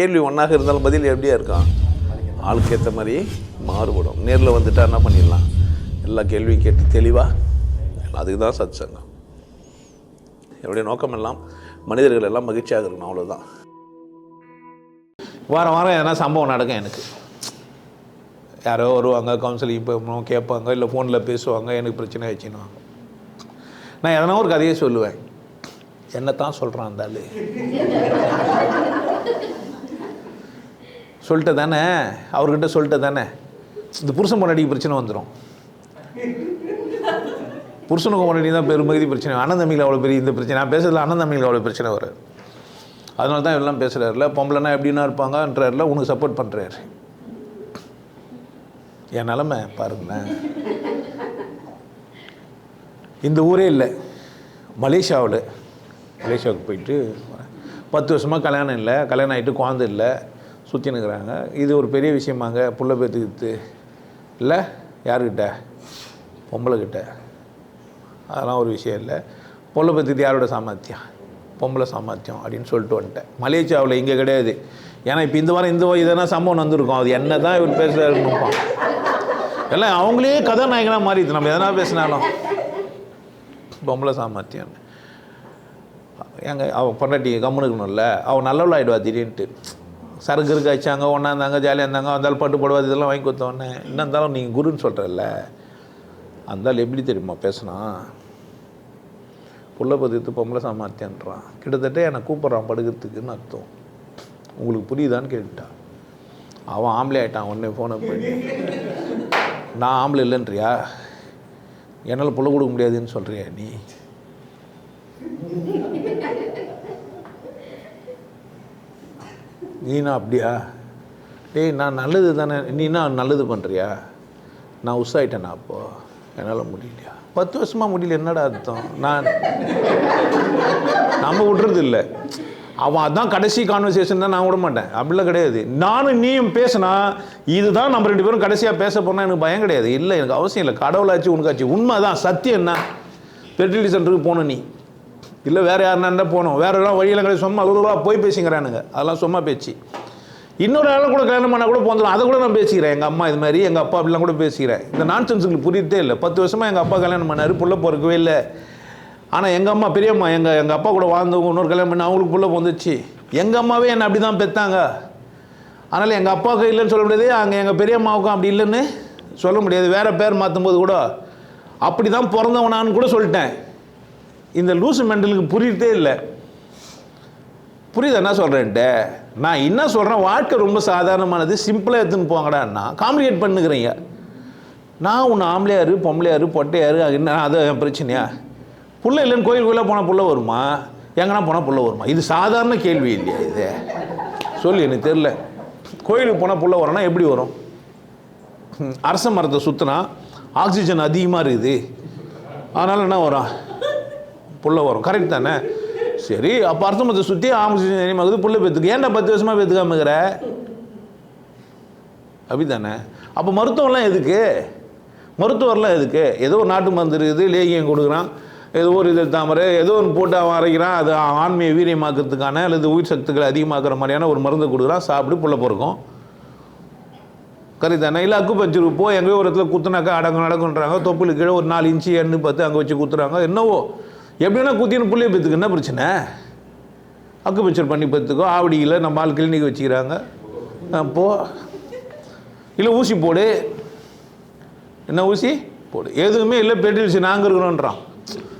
கேள்வி ஒன்றாக இருந்தாலும் பதில் எப்படியா இருக்கான் ஆளுக்கு ஏற்ற மாதிரி மாறுபடும். நேரில் வந்துட்டா என்ன பண்ணிடலாம்? எல்லா கேள்வியும் கேட்டு தெளிவாக அதுக்கு தான் சத் சங்கம் என்னுடைய நோக்கம் எல்லாம் மனிதர்கள் எல்லாம் மகிழ்ச்சியாக இருக்கணும் அவ்வளோதான் வாரம் வாரம் எதனா சம்பவம் நடக்கும் எனக்கு. யாரோ வருவாங்க கவுன்சிலிங் போகணும் கேட்பாங்க இல்லை ஃபோனில் பேசுவாங்க எனக்கு பிரச்சனை ஆச்சுன்னா நான் எதனா ஒரு கதையை சொல்லுவேன். என்னத்தான் சொல்கிறான் அந்த சொல்லிட்ட தானே அவர்கிட்ட சொல்லிட்ட தானே இந்த புருஷன் பொண்டாட்டிக்கு பிரச்சனை வந்துடும் புருஷனுக்கு பொண்டாட்டி தான் பெருமதி பிரச்சனை. அண்ணன் அவ்வளோ பெரிய இந்த பிரச்சனை. நான் பேசுறதுல அண்ணன் அவ்வளோ பிரச்சனை வரும் அதனால தான் எல்லாம் பேசுகிறாருல பொம்பளைனா எப்படின்னா இருப்பாங்கன்றாருல உனக்கு சப்போர்ட் பண்ணுறாரு என் நிலமை பாருங்களேன் இந்த ஊரே இல்லை. மலேசியாவில். மலேசியாவுக்கு போயிட்டு பத்து வருஷமாக கல்யாணம் இல்லை. கல்யாணம் ஆகிட்டு குழந்தை இல்லை. சுற்றினுக்கிறாங்க இது ஒரு பெரிய விஷயமாங்க. புள்ள பேத்துக்கிட்டு. இல்லை யாருக்கிட்ட பொம்பளைக்கிட்ட அதெல்லாம் ஒரு விஷயம் இல்லை. பொம்பளை பற்றிட்டு யாரோட சாமர்த்தியம்? பொம்பளை சாமர்த்தியம் அப்படின்னு சொல்லிட்டு வந்துட்டேன். மலேசியாவில் இங்கே கிடையாது. ஏன்னா இப்போ இந்த வாரம் இந்த வாரம் சம்பவம் வந்திருக்கும் அது என்ன தான் இவர் பேசுகிறாருன்னு எல்லாம் அவங்களே கதாநாயகனாக மாறிடுது. நம்ம எதனா பேசினாலும். பொம்பளை சாமர்த்தியம் எங்கள் அவன் பொண்டாட்டி கம்முனுக்கணும்ல இருக்கணும்ல. அவன் நல்லவளாயிடுவா திடீர்னுட்டு. சரக்கு இருக்கு வச்சாங்க ஒன்றா இருந்தாங்க ஜாலியாக இருந்தாங்க வந்தாலும் பட்டு போடுவா இதெல்லாம் வாங்கி கொடுத்தோன்னே என்ன இருந்தாலும் நீங்கள் குருன்னு சொல்கிறல்ல அந்தால் எப்படி தெரியுமா பேசுனா புள்ள பதித்து பொம்பளை சாமர்த்தியன்றான் கிட்டத்தட்ட என்னை கூப்பிட்றான் படுக்கிறதுக்குன்னு அர்த்தம். உங்களுக்கு புரியுதான்னு கேட்டுட்டான் அவன் ஆம்பளை ஆயிட்டான் உடனே ஃபோனை பண்ணி நான் ஆம்பளை இல்லைன்றியா? என்னால் புள்ள கொடுக்க முடியாதுன்னு சொல்கிறியா நீ? நீனா அப்படியா? டேய் நான் நல்லது தானே. நீனா நல்லது பண்ணுறியா நான் உஷாயிட்டேனா அப்போது என்னால் முடியலையா? பத்து வருஷமாக முடியல என்னடா அர்த்தம்? நான் நம்ம விட்றது இல்லை. அவன் அதான் கடைசி கான்வர்சேஷன் தான் நான் விட மாட்டேன் அப்படிலாம் கிடையாது. நானும் நீயும் பேசினா இதுதான் நம்ம ரெண்டு பேரும் கடைசியாக பேச போனால் எனக்கு பயம் கிடையாது. இல்லை எனக்கு அவசியம் இல்லை. கடவுளாச்சு உனக்காச்சு. உண்மை தான் சத்தியம் என்ன? ஃபெர்டிலிட்டி சென்டருக்கு போன நீ. இல்லை வேறு யாருன்னா போகணும். வேறு எல்லாம் வழியெல்லாம் கிடையாது. சும்மா அவ்வளோவா போய் பேசிக்கிறானுங்க. அதெல்லாம் சும்மா பேச்சு. இன்னொரு ஆளை கூட கல்யாணம் பண்ணால் கூட போந்துடும் அதை கூட நான் பேசிக்கிறேன். எங்கள் அம்மா இது மாதிரி எங்கள் அப்பா அப்படிலாம் கூட பேசிக்கிறேன். இந்த நான்சென்ஸுக்கு புரியதே இல்லை. பத்து வருஷமாக எங்கள் அப்பா கல்யாணம் பண்ணார். புள்ள பிறக்கவே இல்லை. ஆனால் எங்கள் அம்மா பெரியம்மா எங்கள் எங்கள் அப்பா கூட வாழ்ந்தவங்க இன்னொரு கல்யாணம் பண்ணி அவங்களுக்கு புள்ள வந்துச்சு எங்கள் அம்மாவே என்னை அப்படி தான் பெற்றாங்க அதனால் எங்கள் அப்பாவுக்கு இல்லைன்னு சொல்ல முடியாது. அங்கே எங்கள் பெரியம்மாவுக்கும் அப்படி இல்லைன்னு சொல்ல முடியாது. வேறு பேர் மாற்றும் போது கூட அப்படி தான் பிறந்தவனான்னு கூட சொல்லிட்டேன். இந்த லூசு மெண்டலுக்கு புரியதே இல்லை. புரியுது என்ன சொல்கிறேன்ட்டு நான் என்ன சொல்கிறேன் வாழ்க்கை ரொம்ப சாதாரணமானது. சிம்பிளாக எடுத்துன்னு போங்கடான்னா காம்ப்ளிகேட் பண்ணுக்கிறீங்க நான் உன்னை ஆம்பளையாரு பொம்பளையாரு பொட்டையாரு அது என்ன? அது என் பிரச்சனையா? புள்ள இல்லைன்னு கோயிலுக்குள்ளே போனால் புள்ள வருமா? எங்கன்னா போனால் புள்ள வருமா? இது சாதாரண கேள்வி இல்லையா இது? சொல்லு எனக்கு தெரில கோயிலுக்கு போனால் புள்ள வரும்னா எப்படி வரும்? ம், அரச மரத்தை சுற்றினா ஆக்சிஜன் அதிகமாக இருக்குது. அதனால் என்ன வரும்? புள்ள வரும். கரெக்ட் தானே? சரி அப்போ அரச மரத்தை சுற்றி ஆக்சிஜன் அதிகமாகுது புள்ள பேத்துக்கு. ஏன்டா பத்து வருஷமாக பெற்றுக்காம இருக்கிற? அப்படிதானே? அப்போ மருத்துவம்லாம் எதுக்கு? மருத்துவர்லாம் எதுக்கு? ஏதோ ஒரு நாட்டு மருந்து இருக்குது லேகியம் கொடுக்குறான். ஏதோ ஒரு இது தாமரை ஏதோ ஒன்று போட்டு அவன் அரைக்கிறான். அது ஆன்மீக வீரியமாக்கிறதுக்கான அல்லது உயிர் சக்திகளை அதிகமாக்குற மாதிரியான ஒரு மருந்து கொடுக்குறான். சாப்பிட்டு புள்ள பிறக்கும். கரைத்தானே இல்லை அக்கு பஞ்சருக்கு போ. எங்கேயோ ஒரு இடத்துல குத்துனாக்கா அடங்கு நடக்குன்றாங்க தொப்புளு கீழே ஒரு நாலு இன்ச்சு எண்ணு பார்த்து அங்கே வச்சு குத்துறாங்க. என்னவோ? எப்படின்னா குத்தின்னு புள்ளிய பெற்றுக்கு என்ன பிரச்சனை? அக்குபச்சர் பண்ணி பெற்றுக்கோ ஆவடியில் நம்ம ஆள் கிளினிக் வச்சுக்கிறாங்க. போ. இல்லை ஊசி போடு. என்ன ஊசி? போடு. எதுவுமே இல்லை பெட்டில்ஸ் நாங்கள் இருக்கிறோன்றான்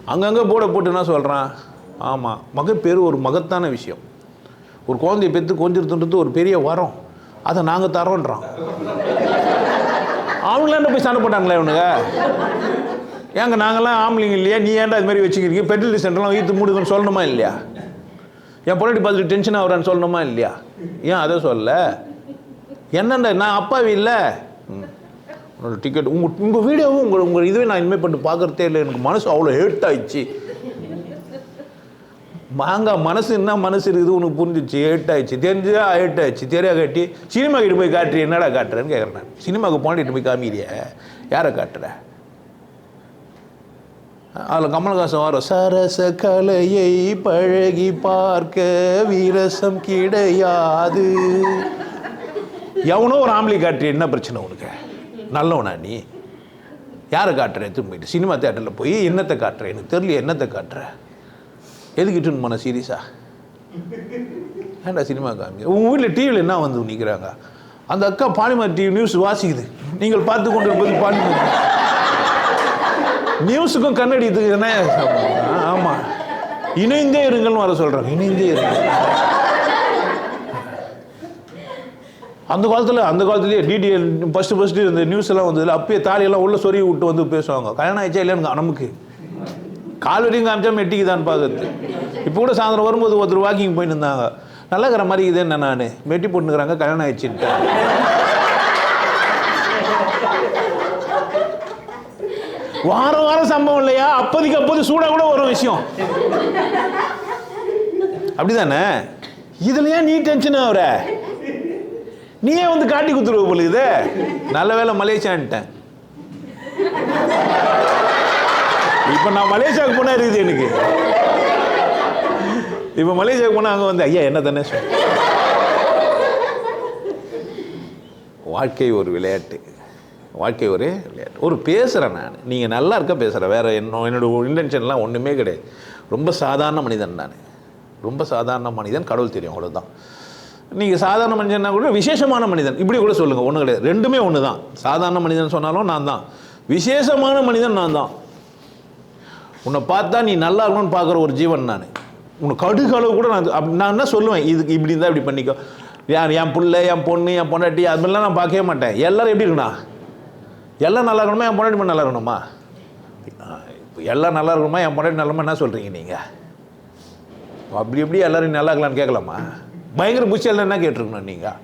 அங்கங்கே போட போட்டு என்ன சொல்கிறான் ஆமாம் மகப்பேறு ஒரு மகத்தான விஷயம். ஒரு குழந்தைய பெற்று கொஞ்சிருத்துன்றது ஒரு பெரிய வரம். அதை நாங்கள் தரோன்றான். அவங்களாண்ட போய் சண்டை போட்டாங்களே இவனுங்க? ஏங்க நாங்களாம் ஆம்பளைங்க இல்லையா? நீ ஏன்டா இது மாதிரி வச்சுக்கிறீங்க பெட்ரோல் சென்டர்லாம் ஈத்து மூடுதுன்னு சொல்லணுமா இல்லையா? என் பொண்டாட்டி பார்த்துட்டு டென்ஷன் ஆகுறான்னு சொல்லணுமா இல்லையா? ஏன் அதை சொல்ல? என்னண்டா நான் அப்பாவி இல்லை. ம். உன்னோட டிக்கெட் உங்கள் உங்கள் வீடியோவும் உங்கள் உங்கள் இதுவே நான் இனிமேல் பண்ணி பார்க்குறதே இல்லை. எனக்கு மனசு அவ்வளோ ஹேட் ஆயிடுச்சு. மாங்காய் மனசு என்ன மனசு இருக்குது உனக்கு புரிஞ்சிச்சு? ஹேட் ஆயிடுச்சு. தெரிஞ்சதா? ஹேட் ஆயிடுச்சு. தெரியா காட்டி சினிமா கிட்ட போய் காட்டுறீ என்னடா காட்டுறேன்னு கேட்குறேன் சினிமாவுக்கு போனிட்டு போய் காமிக்கிறிய? யாரை காட்டுற? அதில் கமல்ஹாசன் வரும் சரச கலையை பழகி பார்க்க வீரசம் கிடையாது. எவனோ ஒரு ஆம்பளை காட்டுற என்ன பிரச்சனை உனக்கு? நல்லவனா நீ? யாரை காட்டுற? எடுத்துன்னு போயிட்டு. சினிமா தேட்டரில் போய் என்னத்தை காட்டுற? எனக்கு தெரியல என்னத்தை காட்டுற? எதுக்கு போன சீரியஸா? ஏன்டா சினிமா காமி உங்கள் வீட்டில் டிவியில் என்ன வந்து நிற்கிறாங்க அந்த அக்கா பாலிமர் டிவி நியூஸ் வாசிக்குது. நீங்கள் பார்த்து கொண்டு போது பாலிமர் நியூஸுக்கும் கண்ணடி இதுக்கு என்ன ஆமாம் இணைந்தே இருங்கள்னு வர சொல்கிறாங்க இணைந்தே இருங்க. அந்த காலத்தில் அந்த காலத்துலேயே டிடிஎல் ஃபஸ்ட்டு ஃபஸ்ட்டு இந்த நியூஸ் எல்லாம் வந்ததில்ல அப்பயே தாலியெல்லாம் உள்ள சொருகி விட்டு வந்து பேசுவாங்க. கல்யாணம் ஆயிடுச்சா இல்லைன்னு நமக்கு. கால் வரையும் காமிச்சா மெட்டிக்குதான்னு பார்க்கறது. இப்போ கூட சாயந்தரம் வரும்போது ஒருத்தர் வாக்கிங் போயிட்டு இருந்தாங்க. நல்லா இருக்கிற மாதிரி இதே என்ன நான். மெட்டி போட்டுக்கிறாங்க கல்யாணம் ஆயிடுச்சுன்ட்டு. வாரம் வாரம் சம்பவம் இல்லையா? அப்போதைக்கு அப்போது சூடாக கூட வரும் விஷயம். அப்படிதானே? இதுல ஏன் நீ டென்ஷன் ஆகுற. நீயே வந்து காட்டி கொடுத்துருவ போல இது. நல்ல வேலை மலேசியான்ட்டேன். இப்போ நான் மலேசியாவுக்கு போனா இருக்குது எனக்கு. இப்போ மலேசியாவுக்கு போனா அங்கே வந்து ஐயா என்ன தானே? சொல் வாழ்க்கை ஒரு விளையாட்டு. வாழ்க்கை ஒரே விளையாட்டு ஒரு பேசுகிறேன் நான். நீங்கள் நல்லா இருக்க பேசுகிறேன் வேறு என்ன என்னோட இன்டென்ஷன்லாம் ஒன்றுமே கிடையாது. ரொம்ப சாதாரண மனிதன் நான். ரொம்ப சாதாரண மனிதன் கடவுள் தெரியும் அவ்வளோதான் நீங்கள் சாதாரண மனிதன்னா கூட விசேஷமான மனிதன். இப்படி கூட சொல்லுங்கள் ஒன்றும் கிடையாது. ரெண்டுமே ஒன்று தான் சாதாரண மனிதன் சொன்னாலும் நான் தான். விசேஷமான மனிதன் நான் தான். உன்னை பார்த்தா நீ நல்லா இருக்கணும்னு பார்க்குற ஒரு ஜீவன் நான். உன்னை கடுகு அளவு கூட நான் அப்~ நான் என்ன சொல்லுவேன்? இதுக்கு இப்படி இருந்தால் இப்படி பண்ணிக்கோ. யார் என் பிள்ளை என் பொண்ணு என் பொண்டாட்டி அது மாதிரிலாம் நான் பார்க்கவே மாட்டேன். எல்லோரும் எப்படி இருக்குண்ணா எல்லாம் நல்லா இருக்கணுமா? என் பொண்டாட்டி மட்டும் நல்லா இருக்கணுமா? எல்லாம் நல்லா இருக்கணுமா? என் பொண்டாட்டி நல்லமா என்ன சொல்கிறீங்க நீங்கள் அப்படி எப்படி எல்லோரும் நல்லா இருக்கலாம்னு கேட்கலாமா? பயங்கர புஷியெல்லாம் என்ன கேட்டிருக்கணும் நீங்கள்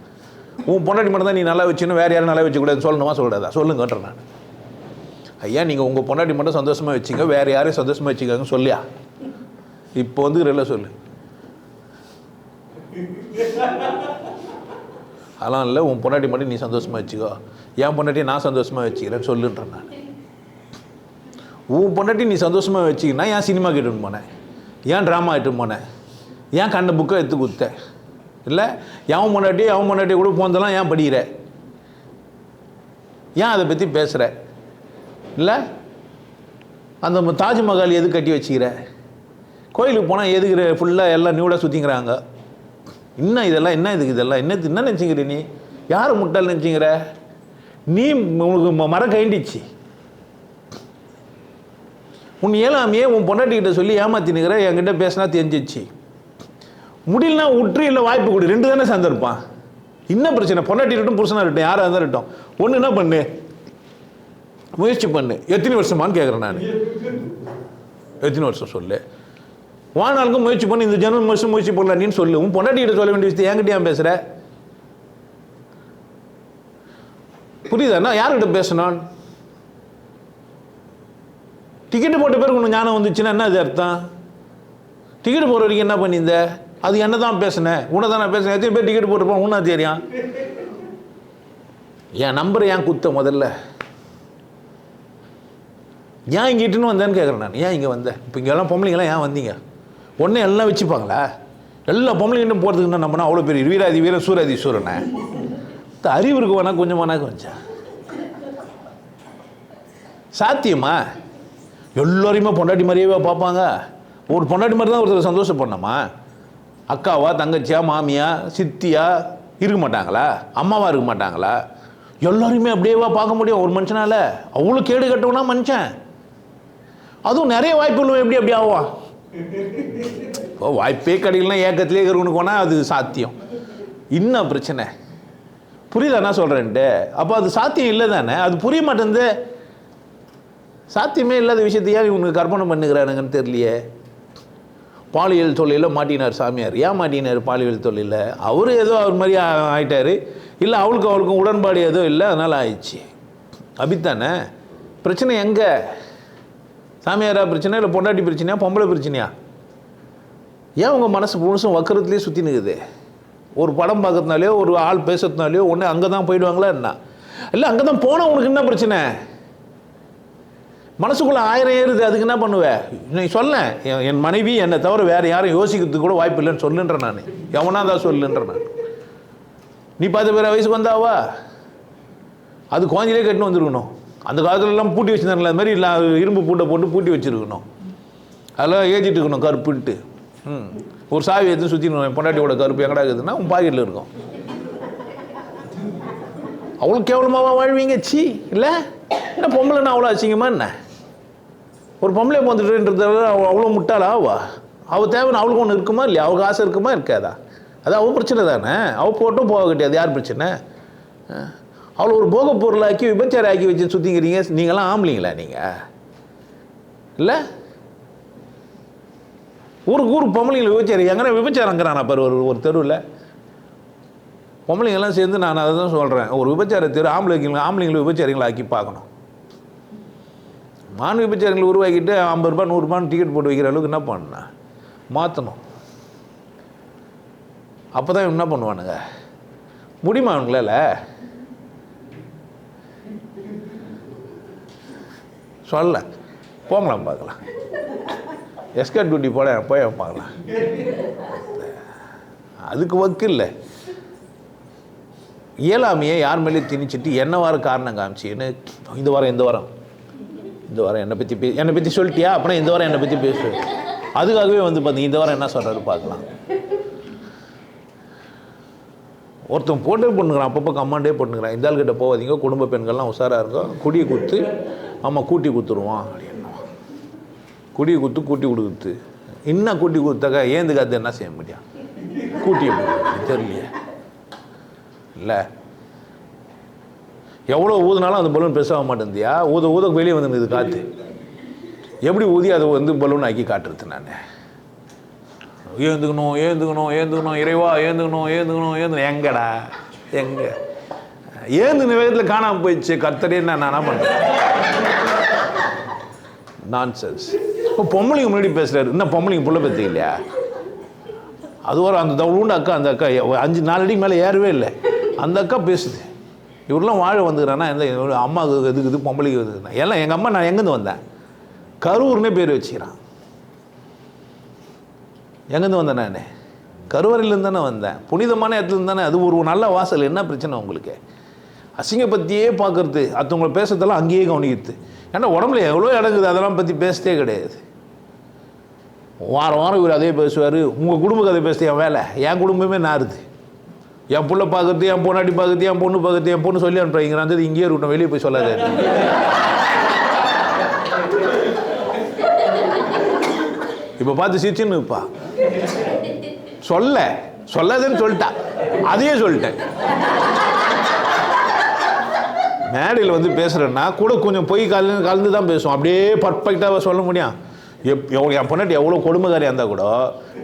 உன் பொண்டாட்டி மட்டும் தான் நீ நல்லா வச்சுன்னு வேறு யாரும் நல்லா வச்சுக்கூடாதுன்னு சொல்லணுமா சொல்லக்கூடாதா? சொல்லுங்கன்றேன் நான். ஐயா நீங்கள் உங்கள் பொண்டாட்டி மட்டும் சந்தோஷமாக வச்சுங்க வேறு யாரையும் சந்தோஷமாக வச்சுக்கோங்க சொல்லியா? இப்போ வந்து சொல்லு. அதெல்லாம் இல்லை உன் பொண்டாட்டி மட்டும் நீ சந்தோஷமாக வச்சுக்கோ. என் பொண்டாட்டியை நான் சந்தோஷமாக வச்சுக்கிறேன்னு சொல்லுன்றேன் நான். உன் பொண்டாட்டி நீ சந்தோஷமாக வச்சுக்கினா ஏன் சினிமா கேட்டுன்னு போனேன். ஏன் ட்ராமா எடுத்துன்னு போனேன். ஏன் கண்ணை புக்கை எடுத்து கொடுத்தேன். இல்லை எவன் பொண்டாட்டி அவன் பொண்டாட்டி கூட போனதெல்லாம் ஏன் படிக்கிற? ஏன் அதை பற்றி பேசுகிற இல்லை அந்த தாஜ்மஹால் எது கட்டி வச்சுக்கிற? கோயிலுக்கு போனால் எதுக்குற? ஃபுல்லாக எல்லாம் நியூடாக சுற்றிங்கிறாங்க இன்னும் இதெல்லாம் என்ன இதுக்கு இதெல்லாம்? என்ன என்ன நினச்சிக்கிற நீ? யார் முட்டாள் நினச்சிங்கிற நீ உனக்கு ம- மரம் கைண்டிச்சு உன் ஏழாமையே உன் பொண்டாட்டிக்கிட்ட சொல்லி ஏமாத்தினுக்கிற என்கிட்ட பேசினா தெரிஞ்சிச்சு. முடியலனா உற்று இல்லை வாய்ப்பு கொடு. ரெண்டு தானே சேர்ந்துருப்பான். என்ன பிரச்சனை? பொண்டாட்டி இருக்கட்டும் புருஷனாக இருக்கட்டும் யாராக இருந்தால் இருக்கட்டும். ஒன்று என்ன பண்ணு? முயற்சி பண்ணு. எத்தனை வருஷமான்னு கேட்குறேன் நான். எத்தனை வருஷம் சொல்லு? வாழ்நாளுக்கும் முயற்சி பண்ணி இந்த ஜனவரி முயற்சி முயற்சி பண்ணல நீன்னு சொல்லு. உன் பொண்டாட்டிகிட்ட சொல்ல வேண்டிய விஷயத்தை என்கிட்ட ஏன் பேசுகிற புரியுதா? நான் யார்கிட்ட பேசணும் டிக்கெட்டு போட்ட பேருக்கு உனக்கு ஞானம் வந்துச்சுன்னா என்ன அது அர்த்தம்? டிக்கெட் போகிற வரைக்கும் என்ன பண்ணியிருந்த? அது என்ன தான் பேசினேன் உன்னை தான் நான் பேசினேன். எத்தனை பேர் டிக்கெட் போட்டுருப்போம் உன்னா தெரியும். என் நம்பர் ஏன் குத்த முதல்ல? ஏன் இங்கிட்டுன்னு வந்தேன்னு கேட்குறேன் நான். ஏன் இங்கே வந்தேன் இப்போ இங்கே எல்லாம் பொம்பளைங்களாம் ஏன் வந்தீங்க? ஒன்றே எல்லாம் வச்சுப்பாங்களா? எல்லா பொம்பளைங்கிட்டும் போகிறதுக்கு என்ன நம்மனா அவ்வளோ பெரிய வீராதி வீர சூராதி சூரனை? இந்த அறிவு இருக்கு வேணா கொஞ்சம் வேணா கொஞ்சம். சாத்தியமா? எல்லோரையுமே பொண்டாட்டி மாதிரியே பார்ப்பாங்க. ஒரு பொண்டாட்டி மாதிரி தான் ஒருத்தர் சந்தோஷப்படணுமா? அக்காவா தங்கச்சியா மாமியா சித்தியா இருக்க மாட்டாங்களா? அம்மாவா இருக்க மாட்டாங்களா? எல்லோரையுமே அப்படியேவா பார்க்க முடியும் ஒரு மனுஷனால? அவ்வளோ கேடு கட்டவனா மனுஷன். அதுவும் நிறைய வாய்ப்புகள் எப்படி அப்படி ஆகும் இப்போ வாய்ப்பே கிடைக்கலாம் ஏக்கத்திலே இருக்கிறவனுக்கு போனால் அது சாத்தியம். இன்னும் பிரச்சனை. புரியுதா என்ன சொல்கிறேன்ட்டு அப்போ அது சாத்தியம் இல்லை தானே? அது புரிய மாட்டேங்குது. சாத்தியமே இல்லாத விஷயத்தையா இவனுக்கு கற்பனை பண்ணுகிறானுங்கன்னு தெரியலையே. பாலியல் தொழிலில் மாட்டினார் சாமியார். ஏன் மாட்டினார் பாலியல் தொழிலில் அவர் ஏதோ அவர் மாதிரி ஆ- இல்லை அவளுக்கும் அவளுக்கும் உடன்பாடு ஏதோ இல்லை அதனால் ஆயிடுச்சு. அபித்தானே பிரச்சனை எங்கே? சாமியாரா பிரச்சனை இல்லை பொண்டாட்டி பிரச்சனையா பொம்பளை பிரச்சனையா? ஏன் உங்கள் மனசு முழுசும் வக்கரத்துலேயே சுற்றி நிற்குது ஒரு படம் பார்க்கறதுனாலையோ ஒரு ஆள் பேசுறதுனாலையோ ஒன்று அங்கே தான் போயிடுவாங்களா என்ன? இல்லை அங்கே தான் போனால் உனக்கு என்ன பிரச்சனை? மனசுக்குள்ளே ஆயிரம் ஏறுது அதுக்கு என்ன பண்ணுவேன் நீ சொல்ல. என் என் மனைவி என்னை தவிர வேறு யாரும் யோசிக்கிறதுக்கு கூட வாய்ப்பு இல்லைன்னு சொல்லுன்ற நான். எவனா தான் சொல்லுன்ற நான். நீ பார்த்து பேர வயசுக்கு வந்தாவா? அது குழந்தையிலே கட்டின்னு வந்துருக்கணும். அந்த காலத்துலலாம் பூட்டி வச்சுருந்தாங்களே அது மாதிரி இல்லை இரும்பு பூட்டை போட்டு பூட்டி வச்சுருக்கணும். அதெல்லாம் ஏற்றிட்டு இருக்கணும் கருப்புன்ட்டு. ம். ஒரு சாவி எடுத்து சுற்றிடணும் பொண்டாட்டியோட கருப்பு எங்கடா இருக்குதுன்னா உன் பாக்கெட்டில் இருக்கும். அவ்வளோ கேவலமாக வாழ்வீங்க? சி இல்லை? என்ன பொம்பளைன்னா அவ்வளோ அசிங்கமா என்ன? ஒரு பொம்பளை வந்துட்டுன்றதால அவ்வளோ முட்டாளா ஆவா? அவள் தேவைன்னு அவளுக்கு ஒன்று இருக்குமா இல்லையா? அவளுக்கு ஆசை இருக்குமா இருக்காதா? அது அவள் பிரச்சனை தானே? அவள் போட்டும் போக கிடையாது யார் பிரச்சனை? அவ்வளோ அவளை ஒரு போக பொருளாக்கி விபச்சாரம் ஆக்கி வச்சு சுற்றிக்கிறீங்க நீங்களாம் ஆம்பளைங்களா நீங்கள் இல்லை? ஒரு ஊர் பொம்பளைங்களை விபச்சாரம் எங்கன்னா விபச்சாரங்கிறான் அப்போ ஒரு ஒரு தெருவில். பொம்பளைங்கெல்லாம் சேர்ந்து நான் அதை தான் சொல்கிறேன் ஒரு விபச்சார தெரு ஆம்பளைங்களை ஆம்பளைங்களை விபச்சாரிகளை ஆக்கி பார்க்கணும். மான் விபச்சாரங்களை உருவாக்கிட்டு ஐம்பது ரூபாய் நூறுரூபான்னு டிக்கெட் போட்டு வைக்கிற அளவுக்கு என்ன பண்ணணும் மாற்றணும் அப்போ தான் என்ன பண்ணுவானுங்க? முடியுமா அவனுங்களால சொல்ல. போங்களாம் பார்க்கலாம். எஸ்கே டியூட்டி போட போய் பார்க்கலாம். அதுக்கு வக்கு இல்லை. இயலாமையை யார் மேலேயும் திணிச்சிட்டு என்ன வாரம் காரணம் காமிச்சின்னு இந்த வாரம் இந்த வாரம். இந்த வாரம் என்னை பற்றி பே என்னை பற்றி சொல்லிட்டியா? அப்புறம் இந்த வாரம் என்னை பற்றி பேசு. அதுக்காகவே வந்து பார்த்தீங்க இந்த வாரம் என்ன சொல்கிறாரு பார்க்கலாம். ஒருத்தன் போட்டே பண்ணுங்கிறான் அப்பப்போ கமாண்டே பண்ணுங்கிறான் இந்த ஆள்கிட்ட போகாதீங்க குடும்ப பெண்கள்லாம் உஷாராக இருக்கும் குடியை குத்து ஆமாம் கூட்டி குத்துருவான் அப்படின்னுவான் குடியை குத்து கூட்டி கொடுக்குது இன்னும் கூட்டி கொடுத்தாக்கா ஏந்து என்ன செய்ய முடியும்? கூட்டி தெரியலையே. இல்லை. எவ்வளோ ஊதுனாலும் அந்த பலூன் பெருசாக மாட்டேந்தியா ஊத ஊத வெளியே வந்துருக்குது காற்று எப்படி ஊதி அதை வந்து பலூன் ஆக்கி காட்டுறது நான்? ஏந்துக்கணும் ஏந்துக்கணும் ஏந்துக்கணும் இறைவா ஏந்துக்கணும் ஏந்துக்கணும் ஏந்து எங்கடா? எங்க? ஏந்து வேகத்தில் காணாமல் போயிடுச்சு. கர்த்தரே நான் நான் என்ன பண்ணுறேன் நான்சென்ஸ் இப்போ பொம்பளைங்க முன்னாடி பேசுகிறாரு இன்னும் பொம்பளைங்க புள்ள பெற்று இல்லையா? அது ஒரு அந்த தவளுண்டு அக்கா அந்த அக்கா அஞ்சு நாலடிக்கு மேலே ஏறவே இல்லை. அந்த அக்கா பேசுது. இவரெல்லாம் வாழ வந்துக்கிறானா? எந்த அம்மாவுக்கு எதுக்கு இது பொம்பளைக்கு எதுக்குன்னா எல்லாம் எங்கள் அம்மா நான் எங்கேருந்து வந்தேன்? கரூர்னே பேர் வச்சுக்கிறான். எங்கேருந்து வந்தேன் நான்? கருவறையிலேருந்து தானே வந்தேன். புனிதமான இடத்துலேருந்து தானே அது ஒரு நல்ல வாசல். என்ன பிரச்சனை உங்களுக்கு? அசிங்கை பற்றியே பார்க்கறது. அடுத்தவங்களை பேசுறதெல்லாம் அங்கேயே கவனிக்கிறது. ஏன்னா உடம்புல எவ்வளோ இடங்குது அதெல்லாம் பற்றி பேசதே கிடையாது. வாரம் வாரம் இவர் அதே பேசுவார். உங்கள் குடும்ப கதை பேசுறது என் வேலை. என் குடும்பமே நாருது என் புள்ள பார்க்கறது என் பொண்ணாட்டி பார்க்கறது என் பொண்ணு பார்க்கறது என் பொண்ணு சொல்லி அனுப்புறீங்க இங்கேயே இருக்கட்டும் வெளியே போய் சொல்லாது. இப்போ பார்த்து சிரிச்சுன்னு இருப்பா. சொல்ல சொல்லாதுன்னு சொல்லிட்டா. அதையே சொல்லிட்டேன். மேடையில் வந்து பேசுகிறேன்னா கூட கொஞ்சம் பொய் கலந்து கலந்து தான் பேசுவோம். அப்படியே பர்ஃபெக்டாக சொல்ல முடியும். எப் எவ்வளோ என் பொண்ணாட்டி எவ்வளோ கொடுமைக்காரியாக இருந்தால் கூட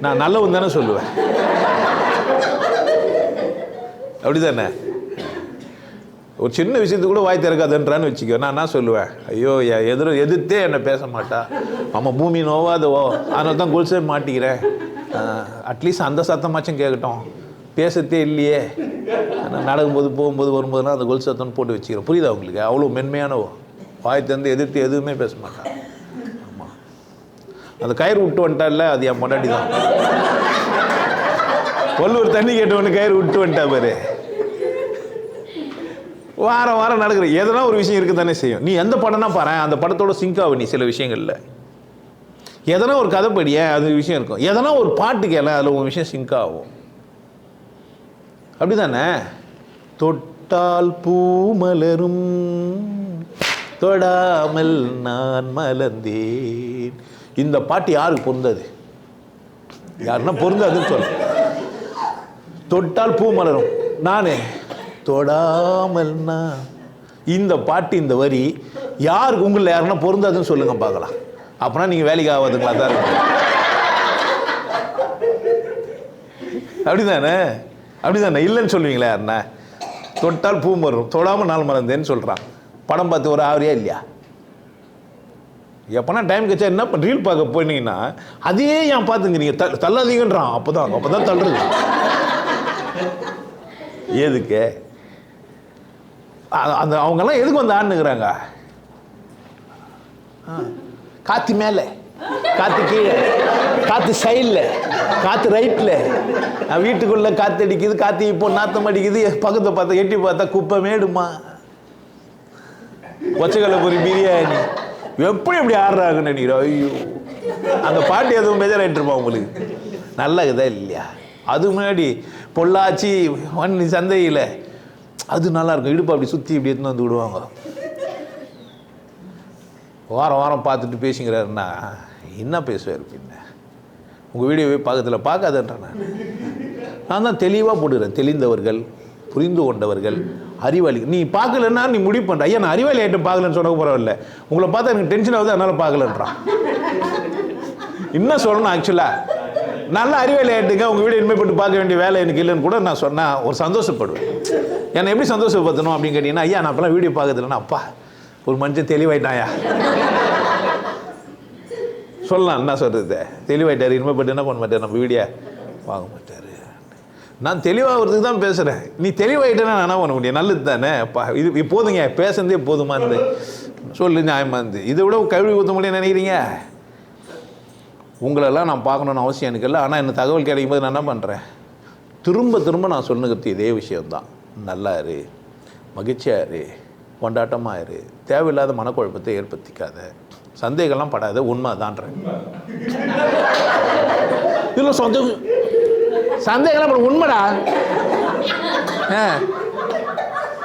நான் நல்லவன் தானே சொல்லுவேன். அப்படிதானே ஒரு சின்ன விஷயத்துக்கு கூட வாய் திறக்காதுன்றான்னு வச்சுக்கோ. நான் என்ன சொல்லுவேன்? ஐயோ என் எதிர எதிர்த்தே என்னை பேச மாட்டா. நம்ம பூமி நோவாதவோ? அதனால தான் குல்சே மாட்டிக்கிறேன். அட்லீஸ்ட் அந்த சத்தமாச்சும் கேட்கட்டும் பேசத்தே இல்லையே. நடக்கும்போது போகும்போது வரும்போதுலாம் அந்த கொல் போட்டு வச்சுக்கிறேன் புரியுதா உங்களுக்கு? அவ்வளோ மென்மையானவோ? வாய் திறந்து எதிர்த்து எதுவுமே பேச மாட்டான் ஆமாம் அந்த கயிறு விட்டு வந்துட்டால அது என் பொண்டாட்டி தான் வல்லூர் தண்ணி கேட்டவனு கயிறு விட்டு வந்துட்டா பாரு. வாரம் வாரம் நடக்கிற எதனா ஒரு விஷயம் இருக்க தானே செய்யும். நீ எந்த படம்னா பாரு அந்த படத்தோட சிங்க் ஆகும் நீ சில விஷயங்கள்ல. எதனா ஒரு கதை படிய அது விஷயம் இருக்கும். எதனா ஒரு பாட்டு கேள அதில் ஒரு விஷயம் சிங்க் ஆகும். அப்படிதானே? தொட்டால் பூ மலரும் தொடாமல் நான் மலர்ந்தேன். இந்த பாட்டு யாருக்கு பொருந்தது? யாருன்னா பொருந்தாதுன்னு சொல்ல. தொட்டால் பூ மலரும். நானே. தொடாமல் நான். இந்த பாட்டு இந்த வரி யாருக்கு உங்களில் யாருன்னா பொருந்தாதுன்னு சொல்லுங்க பார்க்கலாம். அப்படின்னா நீங்கள் வேலைக்கு ஆகாதுங்களா தான் அப்படிதானே? அப்படிதானே? இல்லைன்னு சொல்லுவீங்களா யாருண்ணா தொட்டால் பூ மலரும் தொடாமல் நாள் மறந்தேன்னு சொல்கிறான் படம் பார்த்து ஒரு ஆவரியா இல்லையா? எப்போனா டைம் கச்சா என்ன ரீல் பார்க்க போனீங்கன்னா அதே ஏன் பார்த்துங்க நீங்கள் த தள்ளாதீங்கன்றான். அப்போ தான் அப்போ தான் தள்ளுறது. எதுக்கு? அந்த அவங்கெல்லாம் எதுக்கு வந்து ஆடுனுக்குறாங்க? ஆ. காத்து மேலே காத்து கீழே காத்து சைடில் காத்து ரைட்டில் வீட்டுக்குள்ளே காற்று அடிக்குது காற்று இப்போ நாத்தம் அடிக்குது பக்கத்தை பார்த்தா எட்டி பார்த்தா குப்பை மேடுமா? ஒச்சக்கல்ல பிரியாணி. எப்படி எப்படி ஆடுறாங்கன்னு நினைக்கிறோம் ஐயோ. அந்த பாட்டு எதுவும் பேஜாராயிட்டு உங்களுக்கு? நல்லா இதா இல்லையா? அது முன்னாடி பொள்ளாச்சி வன்னி சந்தையில் அது நல்லாயிருக்கும். இடுப்பு அப்படி சுற்றி இப்படி எடுத்துன்னு வந்து விடுவாங்க. வாரம் வாரம் பார்த்துட்டு பேசுங்கிறாருன்னா என்ன பேசுவார் பின்ன? உங்கள் வீடியோவை பக்கத்தில் பார்க்காதன்ற நான். நான் தான் தெளிவாக போட்டுக்கிறேன். தெளிந்தவர்கள் புரிந்து கொண்டவர்கள் அறிவாளி. நீ பார்க்கலன்னா நீ முடிவு பண்ணுற ஐயா நான் அறிவாளி ஐட்டம் பார்க்கலன்னு சொன்ன பரவாயில்ல உங்களை பார்த்தா எனக்கு டென்ஷன் ஆகுது அதனால் பார்க்கலன்றான் என்ன சொல்லணும் ஆக்சுவலாக நல்ல அறிவியல் ஆகிட்டுங்க உங்கள் வீடு இனிமேப்பட்டு பார்க்க வேண்டிய வேலை எனக்கு இல்லைன்னு கூட நான் சொன்னால் ஒரு சந்தோஷப்படுவேன். என்னை எப்படி சந்தோஷப்படுத்தணும் அப்படின்னு கேட்டிங்கன்னா ஐயா நான் அப்போலாம் வீடியோ பார்க்கறதுலன்னா அப்பா ஒரு மனுஷன் தெளிவாயிட்டாயா சொல்லலாம் என்ன சொல்கிறது தெளிவாயிட்டார். இனிமேப்பட்டு என்ன பண்ண மாட்டார்? நம்ம வீடியோ பார்க்க மாட்டார். நான் தெளிவாகிறதுக்கு தான் பேசுகிறேன் நீ தெளிவாயிட்டேன்னா நான் என்ன பண்ண முடியும்? நல்லது தானே? பா இது இப்போதுங்க பேசுனதே போதுமா இருந்து சொல்லு நியாயமா இருந்து இதை விட கழுவி ஊற்ற முடியும் நினைக்கிறீங்க? உங்களெல்லாம் நான் பார்க்கணுன்னு அவசியம் எனக்கு இல்லை. ஆனால் என்ன தகவல் கிடைக்கும் போது நான் என்ன பண்ணுறேன் திரும்ப திரும்ப நான் சொல்லுங்கிறது இதே விஷயம்தான். நல்லா இரு. மகிழ்ச்சியாக இரு. கொண்டாட்டமாக இரு. தேவையில்லாத மனக்குழப்பத்தை ஏற்படுத்திக்காத. சந்தேகம்லாம் படாத. உண்மை தான்றேன் இதில் சொந்த சந்தேகம்லாம் பட உண்மைடா. ஆ.